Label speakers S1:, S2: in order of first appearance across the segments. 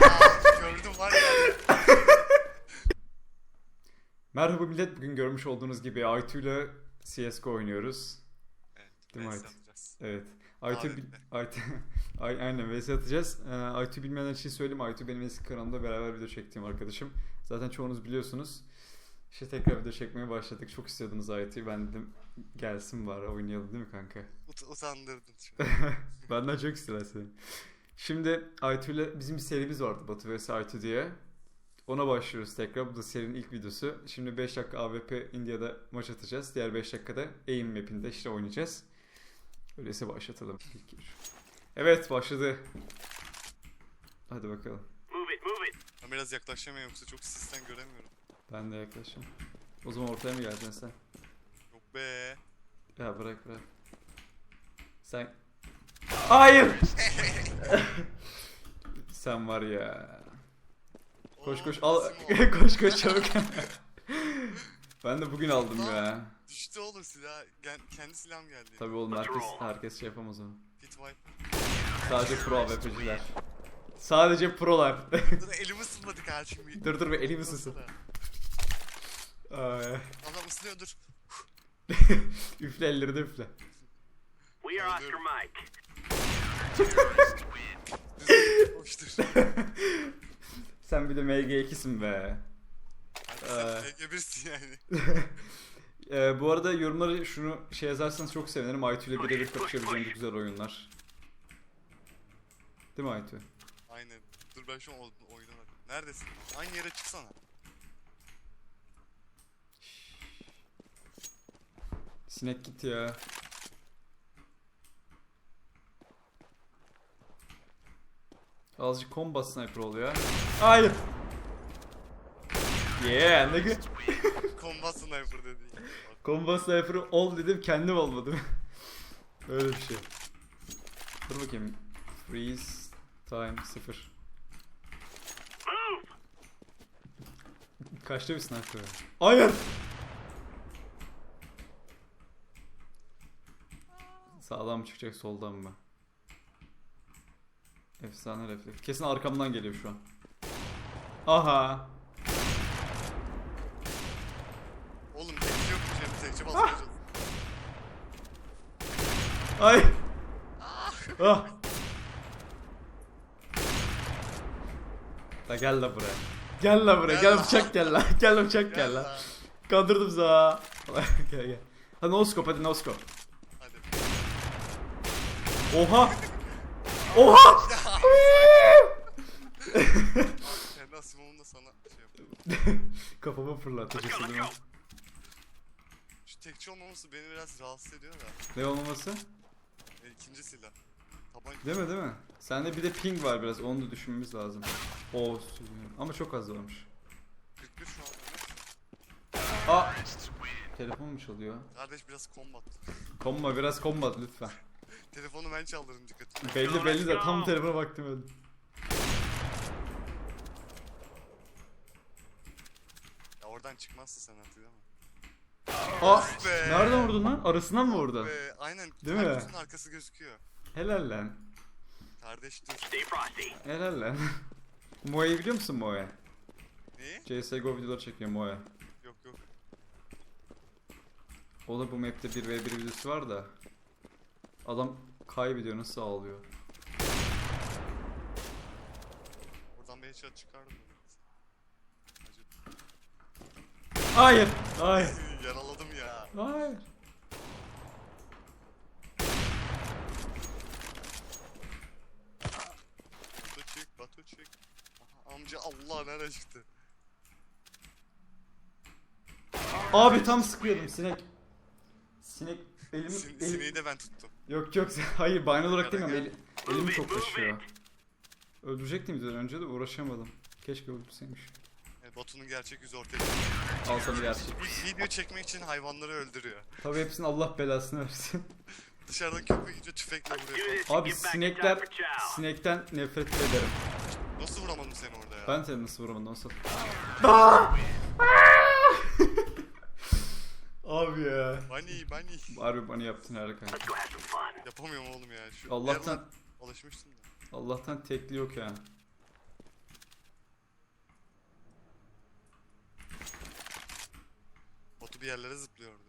S1: Gördüm var ya.
S2: Merhaba millet. Bugün görmüş olduğunuz gibi Aytu ile CSGO oynuyoruz.
S1: Evet.
S2: Değil mi Aytu? Evet. Aytu,
S1: Davetle.
S2: Aytu, Ay, aynen vs atacağız. Ee, Aytu bilmeyenler için söyleyeyim. Aytu benim eski kanalımda beraber video çektiğim arkadaşım. Zaten çoğunuz biliyorsunuz. İşte tekrar video çekmeye başladık. Çok istiyordunuz Aytu'yu. Ben dedim gelsin bari oynayalım değil mi kanka?
S1: Ut- utandırdın şu an.
S2: Benden çok istiyorlar seni. Şimdi Aytu ile bizim bir serimiz vardı Batu vs Aytu diye. Ona başlıyoruz tekrar. Bu da serinin ilk videosu. Şimdi 5 dakika AWP India'da maç atacağız. Diğer 5 dakikada AIM map'inde işte oynayacağız. Öyleyse başlatalım. Evet başladı. Hadi bakalım.
S1: Ben biraz yaklaşamıyorum yoksa çok sisten göremiyorum.
S2: Ben de yaklaşayım. O zaman ortaya mı geleceksin sen?
S1: Yok be.
S2: Ya bırak bırak. Sen... Hayır! sen var ya. Koş koş al. koş koş çabuk. ben de bugün aldım ya.
S1: Düştü oğlum silah. Kendi silahım geldi.
S2: Tabii oğlum herkes herkes şey yapamaz onu. Sadece pro AWP'ciler. Sadece prolar.
S1: Dur elimi ısınmadı kardeşim.
S2: dur dur be elimi ısınsın.
S1: Adam ısınıyor dur.
S2: üfle elleri de üfle.
S3: We are Oscar Mike.
S2: Sen bir de MG2'sin be.
S1: Sen TG1'sin yani.
S2: Ee, bu arada yorumları şunu şey yazarsanız çok sevinirim. Aytu ile birebir kapışabileceğim güzel oyunlar. Değil mi Aytu?
S1: Aynen. Dur ben şu an oyuna. Neredesin? Aynı yere çıksana.
S2: Sinek git ya. Azıcık combat sniper oluyor. Hayır. Yeah ne gü-
S1: Combat sniper dedi.
S2: Combat sniper ol dedim kendim olmadım. Öyle bir şey. Dur bakayım. Freeze time 0.
S3: Move!
S2: Kaçta bir sniper? Hayır. Sağdan mı çıkacak soldan mı? Efsane refleks. Kesin arkamdan geliyor şu an. Aha.
S1: Oğlum tekçi yok mu şimdi? Tekçi basmayacağız.
S2: Ay. Ah. La gel la buraya. Gel la buraya.
S1: Gel
S2: Gel
S1: la.
S2: bıçak gel la. Gel bıçak gel la.
S1: lan.
S2: Kandırdım za. gel gel. Hadi no scope hadi no scope.
S1: Hadi.
S2: Oha. Oha.
S1: Kendi asimomunu da sana şey yapayım.
S2: Kafama fırlatacak
S3: Let's go,
S2: değil mi?
S1: Şu tekçi olmaması beni biraz rahatsız ediyor da.
S2: Ne olmaması?
S1: E, ikinci silah. Tabanca.
S2: Değil mi değil mi? Sende bir de ping var biraz onu da düşünmemiz lazım. Oo sürünüyor. Ama çok az varmış.
S1: 41 şu an.
S2: Aa! Telefon mu çalıyor?
S1: Kardeş biraz combat.
S2: Komba biraz kombat lütfen.
S1: Telefonu ben çaldırdım dikkatini.
S2: Belli belli de tam telefona baktım öyle.
S1: Ya oradan çıkmazsın sen artık mi?
S2: Aa!
S1: Be.
S2: Nereden vurdun lan? Arasından mı vurdun?
S1: Ve aynen.
S2: Değil mi?
S1: herkesin arkası gözüküyor.
S2: Helal lan.
S1: Kardeş dur.
S3: Stay frosty.
S2: Helal lan. Moe'yi biliyor musun Moe?
S1: Neyi?
S2: CSGO videoları çekiyor Moe.
S1: Yok yok.
S2: O da bu map'te 1v1 videosu var da. Adam kaybediyor nasıl ağlıyor.
S1: Oradan bir headshot çıkardım.
S2: Hayır! Hayır!
S1: Yaraladım ya.
S2: Hayır!
S1: Batu çık, Batu çık. Aha, amca Allah nereye çıktı?
S2: Abi tam sıkıyordum sinek. Sinek elimi...
S1: Sin
S2: elim-
S1: sineği de ben tuttum.
S2: Yok yok hayır bayna olarak
S1: Gel,
S2: demiyorum
S1: gel.
S2: eli, elimi
S3: Move it,
S2: çok taşıyor. Öldürecektim videodan önce de uğraşamadım. Keşke öldürseymiş.
S1: Evet, Batu'nun gerçek yüzü ortaya çıktı.
S2: Al sana gerçek.
S1: Vi- Video çekmek için hayvanları öldürüyor.
S2: Tabii hepsinin Allah belasını versin.
S1: Dışarıdan köpek gidiyor tüfekle vuruyor.
S2: Abi sinekler, sinekten nefret ederim.
S1: Nasıl vuramadım seni orada ya?
S2: Ben seni nasıl vuramadım nasıl? Abi ya.
S1: Bunny bunny.
S2: Harbi bana yaptın
S3: harika.
S1: Yapamıyorum oğlum ya. Şu
S2: Allah'tan-
S1: Erlan alışmışsın da.
S2: Allah'tan tekli yok ya.
S1: Botu bir yerlere zıplıyor orada.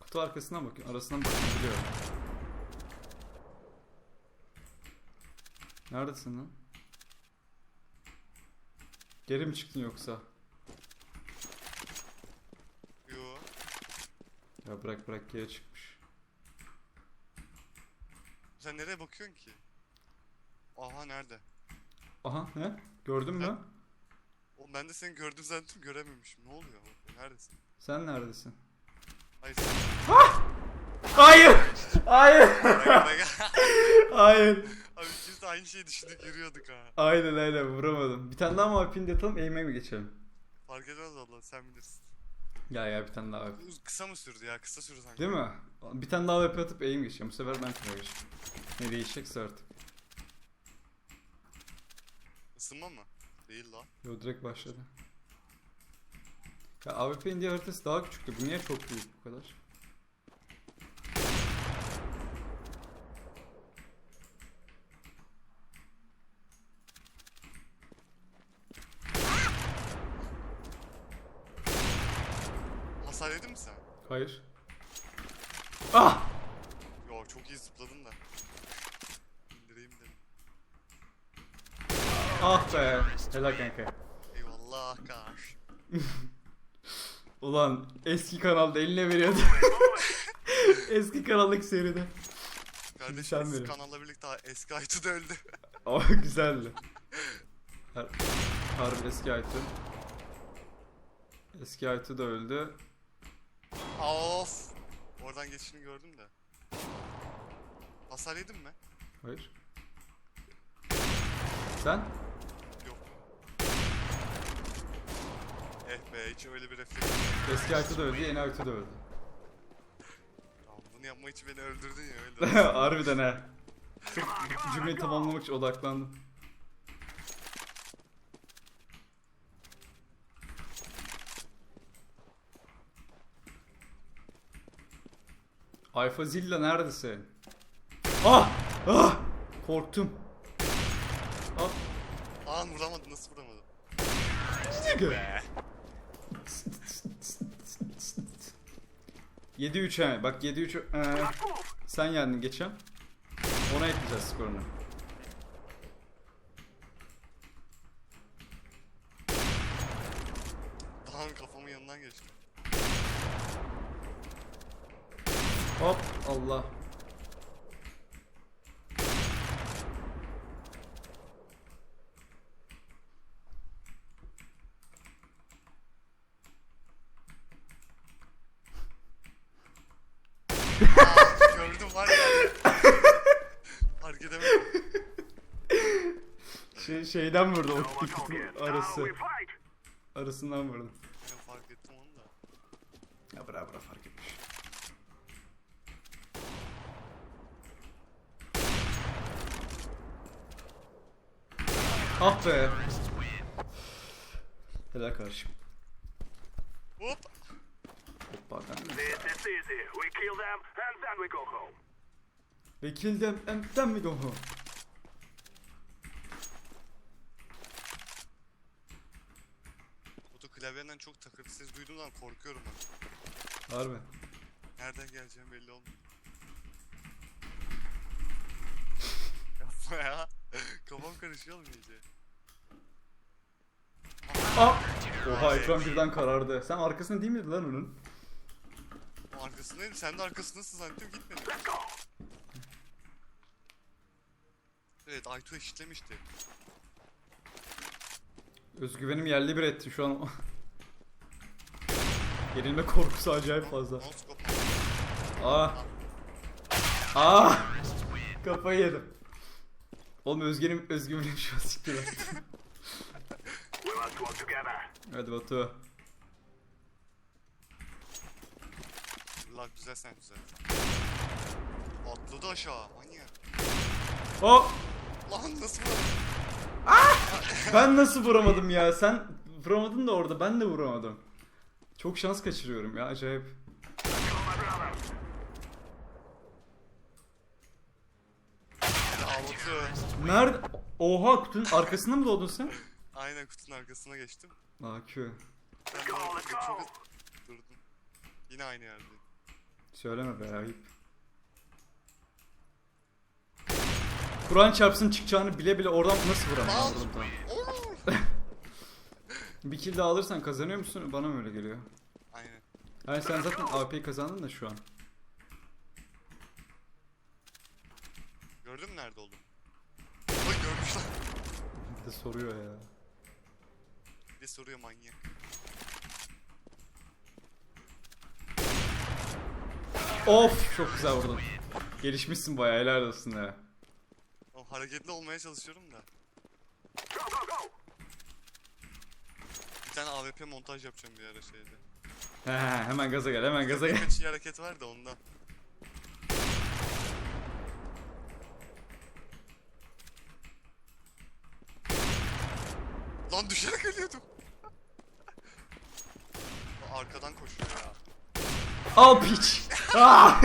S2: Kutu arkasından bakın. Arasından bakın biliyorum. Neredesin lan? Geri mi çıktın yoksa?
S1: Yo.
S2: Ya bırak bırak geri çıkmış.
S1: Sen nereye bakıyorsun ki? Aha nerede?
S2: Aha ne? Gördün mü?
S1: Oğlum ben de seni gördüm zannettim görememişim. Ne oluyor? Neredesin?
S2: Sen neredesin?
S1: Hayır sen.
S2: Hayır! Hayır! Hayır!
S1: De aynı şeyi düşündük yürüyorduk ha.
S2: Aynen aynen vuramadım. Bir tane daha mı alpin atalım eğime mi geçelim?
S1: Fark etmez valla sen bilirsin.
S2: Ya ya bir tane daha AWP.
S1: Kısa mı sürdü ya? Kısa sürdü sanki.
S2: Değil mi? Bir tane daha AWP atıp eğim geçeceğim. Bu sefer ben kıra geçeceğim. Ne değişecekse artık.
S1: Isınma mı? Değil la.
S2: Yo direkt başladı. Ya AWP India haritası daha küçüktü. Bu niye çok büyük bu kadar?
S1: Hasar yedin mi sen?
S2: Hayır. Ah!
S1: Yo çok iyi zıpladın da. İndireyim dedim.
S2: Ah be. Helal kanka.
S1: Eyvallah karş.
S2: Ulan eski kanalda eline veriyordu. eski kanaldaki seride.
S1: Kardeşim siz
S2: verin.
S1: kanalla birlikte eski Aytu da öldü.
S2: Ama güzeldi. Har Harbi eski Aytu. Eski Aytu da öldü.
S1: Of. Oradan geçişini gördüm de. Hasar yedin mi?
S2: Hayır. Sen?
S1: Yok. Eh be hiç öyle bir refleks.
S2: Eski Aytu da öldü, yeni Aytu da öldü.
S1: Tamam, bunu yapma için beni öldürdün ya öyle.
S2: Harbiden he. Sırf cümleyi tamamlamak için odaklandım. Alfa Zilla neredesin? Ah! Ah! Korktum. Ah!
S1: Aa vuramadım nasıl vuramadım?
S2: Be. 7-3 he. Bak 7-3 ee, sen yendin geçen. Ona ekleyeceğiz skorunu.
S1: Daha kafamın yanından geçti.
S2: Hop Allah.
S1: Gördüm var ya. Fark edemedim.
S2: Şey, şeyden vurdu o iki kutu arası. Arasından vurdu.
S1: Ben fark ettim onu da.
S2: Ya bırak bırak fark etmiş. Ah be. Helal kardeşim.
S1: Hop.
S2: Hoppa ben.
S3: We kill them and then we go home.
S2: We kill them and then we go home.
S1: Oto klavyenden çok takırtı ses duyduğumdan korkuyorum ben.
S2: Harbi.
S1: Nereden geleceğim belli olmuyor. Yapma ya. Kafam karışıyor oğlum iyice.
S2: Ah! Oha ekran birden karardı. Sen arkasında değil miydin lan onun?
S1: Arkasındaydım. Sen de arkasındasın zannettim gitmedi. Evet Aytu eşitlemişti.
S2: Özgüvenim yerli bir etti şu an. Yenilme korkusu acayip fazla.
S1: Noskop.
S2: Aa. Aa. Kafayı yedim. Oğlum özgüvenim, özgüvenim şu an siktir.
S3: together.
S2: Hadi Batu.
S1: La güzel sen güzel. Atladı aşağı. Manyak.
S2: Hop.
S1: Lan nasıl vurdun?
S2: Ben nasıl vuramadım ya? Sen vuramadın da orada ben de vuramadım. Çok şans kaçırıyorum ya acayip. Nerede? Oha kutunun arkasında mı doğdun sen?
S1: Aynen kutunun arkasına geçtim.
S2: AQ.
S1: Ben de orada çok hızlı durdum. Yine aynı yerdeyim.
S2: Söyleme be ayıp. Kur'an çarpsın çıkacağını bile bile oradan nasıl?
S1: Oo!
S2: Bir kill daha alırsan kazanıyor musun? Bana mı öyle geliyor?
S1: Aynen.
S2: Yani sen zaten AP'yi kazandın da şu an.
S1: Gördün mü nerede oldum? Lan.
S2: Bir de soruyor ya.
S1: Bir de soruyor manyak.
S2: Of çok güzel vurdun. Gelişmişsin bayağı helal olsun ya.
S1: O hareketli olmaya çalışıyorum da. Bir tane AWP montaj yapacağım bir ara şeyde.
S2: He, hemen gaza gel hemen gaza gel.
S1: İyi hareket var da ondan. Lan düşerek ölüyordum. Arkadan koşuyor ya.
S2: Al piç. Ah!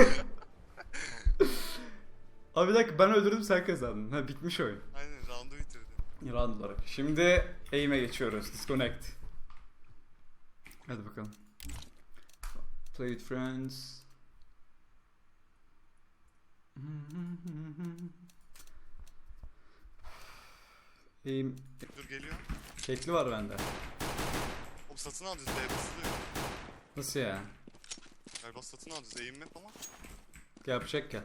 S2: Abi bir dakika ben öldürdüm sen kazandın. Ha bitmiş oyun.
S1: Aynen roundu bitirdi.
S2: Round olarak. Şimdi aim'e geçiyoruz. Disconnect. Hadi bakalım. Play with friends. Aim
S1: Dur geliyor.
S2: Şekli var bende.
S1: Oğlum satın alacağız B basılıyor.
S2: Nasıl ya?
S1: Galiba satın alacağız aim map ama.
S2: Gel bıçak gel.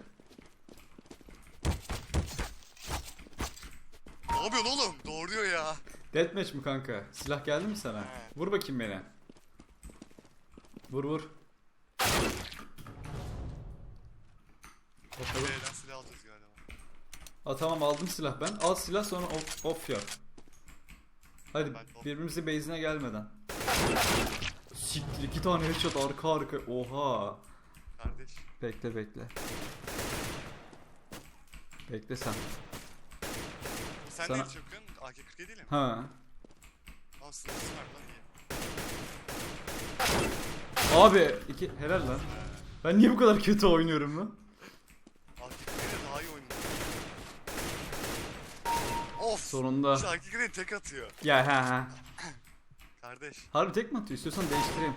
S1: Ne yapıyorsun oğlum? Doğruyor ya.
S2: Deathmatch mi kanka? Silah geldi mi sana?
S1: He.
S2: Vur bakayım beni. Vur vur. Bakalım.
S1: B'den silah alacağız galiba.
S2: Aa tamam aldım silah ben. Al silah sonra off, off yap. Hadi
S1: Ben off.
S2: birbirimizi base'ine gelmeden. Siktir iki tane headshot arka arka. Oha.
S1: Kardeş.
S2: Bekle bekle. Bekle sen.
S1: Sen
S2: Sana-
S1: neyle çakıyorsun? AK-47 ile mi?
S2: Ha.
S1: Sınırsız var lan iyi.
S2: Abi iki helal lan. Ben niye bu kadar kötü oynuyorum lan?
S1: AK-47 daha iyi oynuyor. Of!
S2: Sonunda.
S1: AK-47 tek atıyor.
S2: Ya ha ha.
S1: Kardeş.
S2: Harbi tek mi atıyor? İstiyorsan değiştireyim.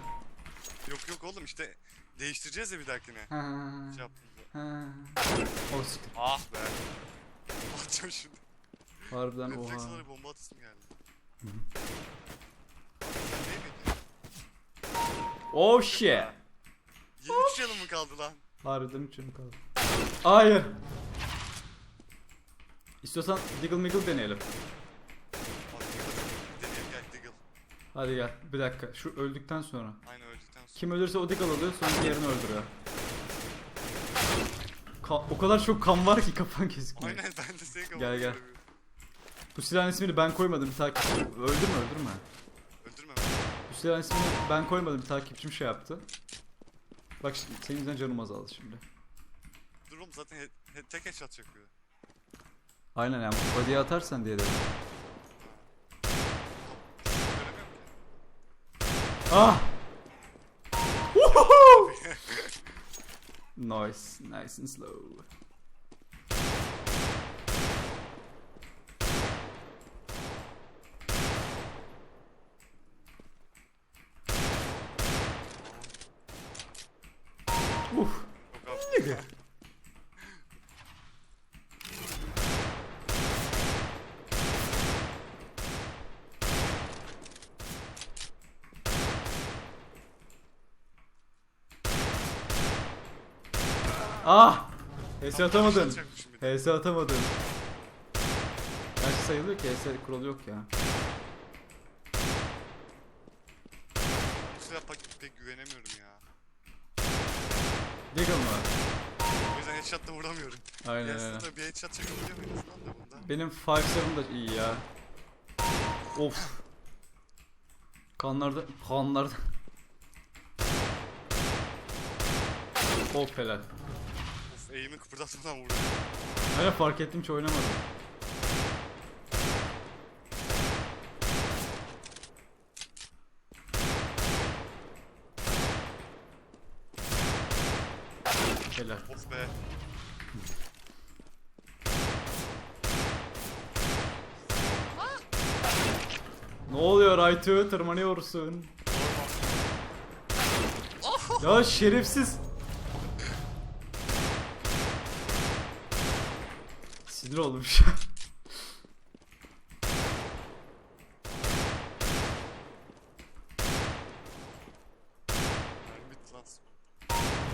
S1: Yok yok oğlum işte değiştireceğiz ya bir dahakine.
S2: Ha.
S1: Şey yaptığımızda.
S2: Ha. O siktir.
S1: Ah be. Atacağım şimdi.
S2: Harbiden
S1: Refleks
S2: oha.
S1: olarak bomba atasım geldi.
S2: Hı hı. Oh shit.
S1: 23 canım mı kaldı lan?
S2: Harbiden üçüm kaldı. Hayır. İstiyorsan Diggle Miggle deneyelim.
S1: Bak Diggle. Deneyelim gel Diggle.
S2: Hadi gel. Bir dakika. Şu öldükten sonra.
S1: Aynı öldükten sonra.
S2: Kim ölürse o Diggle alıyor sonra diğerini öldürüyor. Ka- o kadar çok kan var ki kafan gözükmüyor.
S1: Aynen ben de seni kapatıyorum.
S2: Gel, gel. Bu silahın ismini ben koymadım bir takipçim. Öldürme öldürme.
S1: Öldürme
S2: Bu silahın ismini ben koymadım bir takipçim şey yaptı. Bak şimdi senin yüzünden canım azaldı şimdi.
S1: Dur oğlum zaten he- he- tek headshot çakıyor.
S2: Aynen yani body'ye atarsan diye dedim. Ah! Nice, nice and slow. Uf.
S1: Yok abi.
S2: Ah! HS
S1: Tam
S2: atamadın. HS atamadın. Kaç sayılıyor ki? HS kuralı yok ya.
S1: Bu silah pek, pek güvenemiyorum ya.
S2: Deagle mı?
S1: O yüzden headshot da vuramıyorum.
S2: Aynen
S1: Aslında
S2: aynen.
S1: bir headshot çakabiliyor muyum aslında da bunda?
S2: Benim 5-7 da iyi ya. Of. Kanlarda, kanlarda. Of helal.
S1: Eğimi kıpırdatmadan vurdum.
S2: Öyle fark ettim hiç oynamadım. Helal.
S1: Of be.
S2: oluyor Aytu? Tırmanıyorsun. ya şerefsiz. Sinir oldum şu an.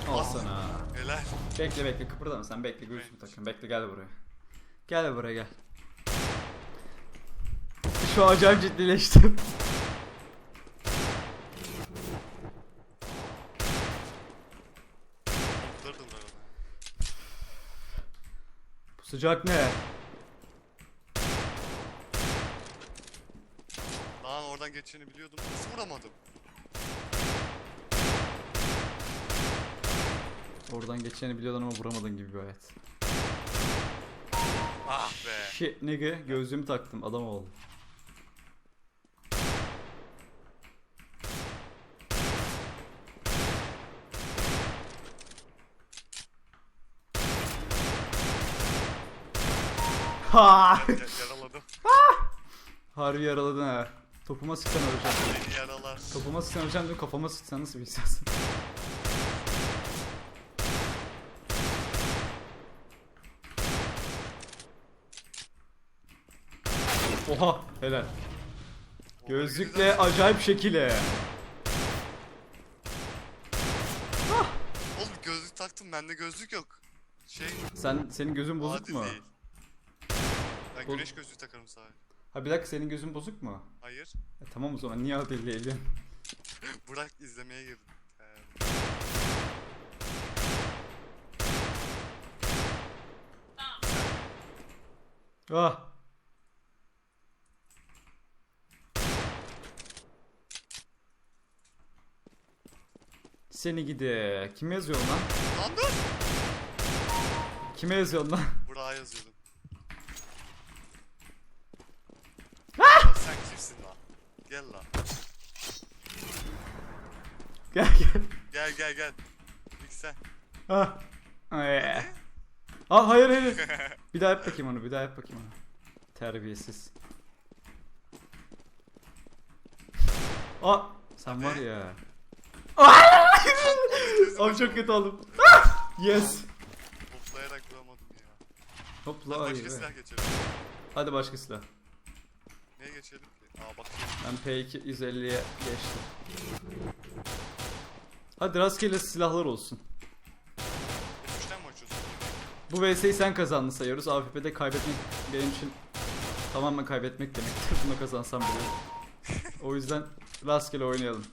S2: Al sana.
S1: Helal.
S2: Bekle bekle kıpırdama sen bekle göğsümü takın. Bekle gel buraya. Gel buraya gel. Şu an acayip ciddileştim.
S1: Kurtardım ben onu.
S2: Bu sıcak ne?
S1: Lan oradan geçeceğini biliyordum. Nasıl vuramadım?
S2: Oradan geçeceğini biliyordun ama vuramadın gibi bir hayat.
S1: Ah be.
S2: Shit nigga gözlüğümü taktım adam oldum. Ha!
S1: Ya- yaraladım.
S2: Harbi yaraladın ha. Topuma sıksan öleceğim.
S1: Beni yaralar.
S2: Topuma sıksan öleceğim diyor kafama sıksan nasıl bir? Oha helal. Gözlükle acayip şekile.
S1: Oğlum gözlük taktım bende gözlük yok. Şey
S2: Sen senin gözün bozuk
S1: adil
S2: mu?
S1: değil. Ben
S2: Bol-
S1: güneş gözlüğü takarım sadece.
S2: Ha bir dakika senin gözün bozuk mu?
S1: Hayır.
S2: E, tamam o zaman niye adil değil yani?
S1: Bırak izlemeye girdim. Ee,
S2: Ah. Seni gide. Kime yazıyorsun lan?
S1: Lan dur.
S2: Kime yazıyorsun lan?
S1: Burak'a yazıyordum. Kimsin lan? Gel lan.
S2: gel gel.
S1: Gel gel gel. İlk sen.
S2: Ah. Ay. Ah hayır hayır. Bir daha yap bakayım onu. Bir daha yap bakayım onu. Terbiyesiz. Ah. Sen var ya. Abi çok kötü oldum. Yes.
S1: Toplayarak vuramadım ya.
S2: Hopla
S1: Hadi başka silah geçelim.
S2: Hadi başka silah.
S1: Neye geçelim? Aa bak.
S2: Ben P2 150'ye geçtim. Hadi rastgele silahlar olsun.
S1: F3'ten mi açıyorsun?
S2: Bu VS'yi sen kazandın sayıyoruz. AFP'de kaybetmek benim için tamamen kaybetmek demektir. Buna kazansam bile. O yüzden rastgele oynayalım.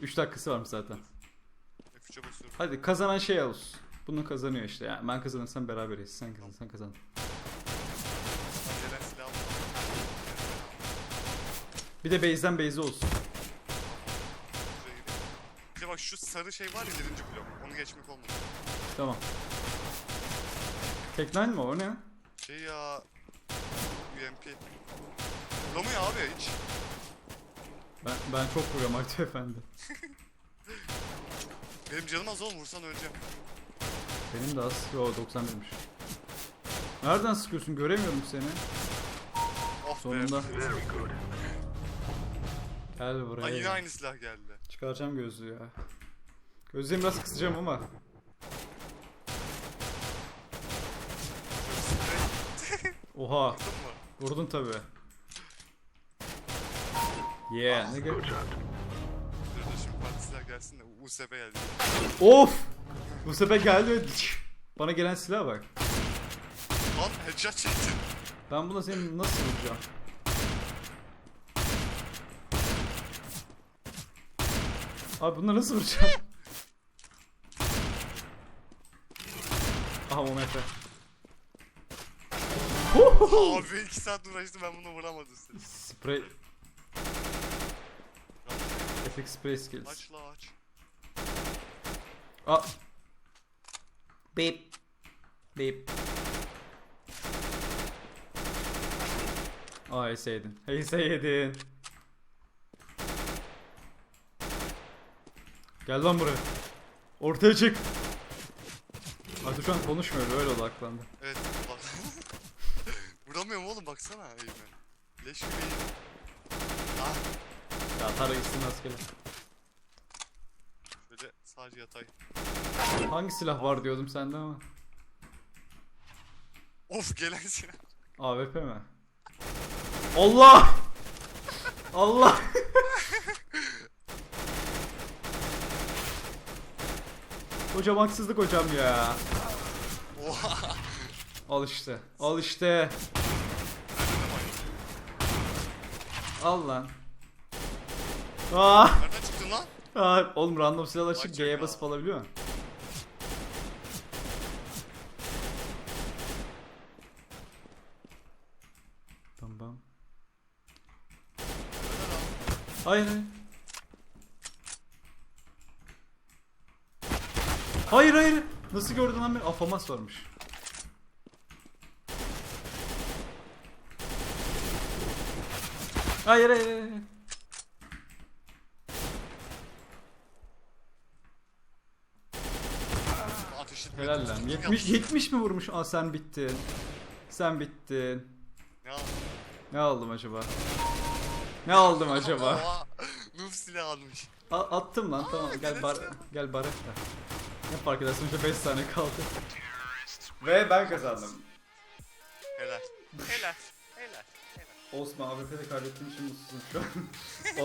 S2: 3 dakikası varmış zaten.
S1: F3'e basıyorum.
S2: Hadi kazanan şey olsun. Bunu kazanıyor işte. Yani ben kazanırsam beraberiz. Sen kazanırsan kazan.
S1: Gelen silah var.
S2: Bir de base'den base'e olsun.
S1: Gidelim. İşte bak şu sarı şey var ya birinci blok. Onu geçmek olmadı.
S2: Tamam. Tek9 mi o ne?
S1: Şey ya... UMP. Vuramıyor abi hiç.
S2: Ben, ben çok vuruyorum Aktu Efendi.
S1: Benim canım az oğlum vursan öleceğim.
S2: Benim de az. Yo 91'miş. Nereden sıkıyorsun? Göremiyorum seni.
S1: Oh
S2: Sonunda.
S1: be.
S2: Gel buraya.
S1: Ay yine
S2: gel.
S1: aynı silah geldi.
S2: Çıkaracağım gözlüğü ya. Gözlüğümü biraz kısacağım ama. Oha.
S1: vurdun
S2: tabi. Yeah. nigga.
S1: Dur dur şimdi silah gelsin de USB geldi.
S2: Of. Bu sefer geldi ve bana gelen silah bak.
S1: Lan headshot çektin.
S2: Ben buna seni nasıl vuracağım? Abi bunu nasıl vuracağım? Aha o metre.
S1: Abi 2 saat uğraştım ben bunu vuramadım seni.
S2: Spray. Epic spray skills.
S1: Aç la aç.
S2: Aa. Beep. Beep. Aa Ace yedin. Ace Gel lan buraya. Ortaya çık. Hadi şu an konuşmuyor öyle odaklandı.
S1: Evet bak. Vuramıyorum oğlum baksana eğime. Leş gibi eğim.
S2: Ya tara gitsin rastgele.
S1: Şöyle sadece yatay.
S2: Hangi silah var diyordum sende ama.
S1: Of gelen silah.
S2: AWP mi? Allah! Allah! hocam haksızlık hocam ya.
S1: Oha.
S2: Al işte. Al işte. Al lan. Aa!
S1: Nereden çıktın lan?
S2: Aa, oğlum random silah açıp G'ye basıp alabiliyor musun? Bam bam. Hayır hayır. Hayır hayır. Nasıl gördün lan beni? Afamas varmış. Hayır hayır hayır. Helal lan. 70 70 mi vurmuş? Aa sen bittin. Sen bittin.
S1: Ne aldın?
S2: Ne aldım acaba? Ne aldım acaba?
S1: Noob silah almış.
S2: A- attım lan tamam gel bar gel baretta. Ne fark eder sonuçta 5 saniye kaldı. Ve ben kazandım.
S1: Helal. Helal. Helal. Helal.
S2: Osman AWP'de kaybettiğim için mutsuzum şu an.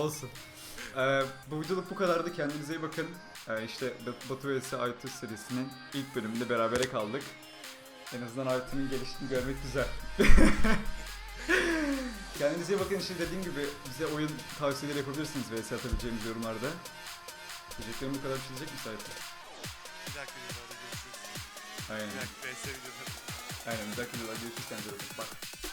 S2: Olsun. Ee, bu videoluk bu kadardı. Kendinize iyi bakın. Ee, işte Bat- Batu vs. Aytu serisinin ilk bölümünde berabere kaldık. En azından Aytu'nun geliştiğini görmek güzel. Kendinize iyi bakın. İşte dediğim gibi bize oyun tavsiyeleri yapabilirsiniz vs atabileceğimiz yorumlarda. Diyeceklerim bu kadar bir şey diyecek misin Aytu?
S1: Bir dakika videoda görüşürüz.
S2: Aynen.
S1: Bir dakika VS videoda.
S2: Aynen. Bir dakika videoda görüşürüz. Kendinize iyi bakın. Bye.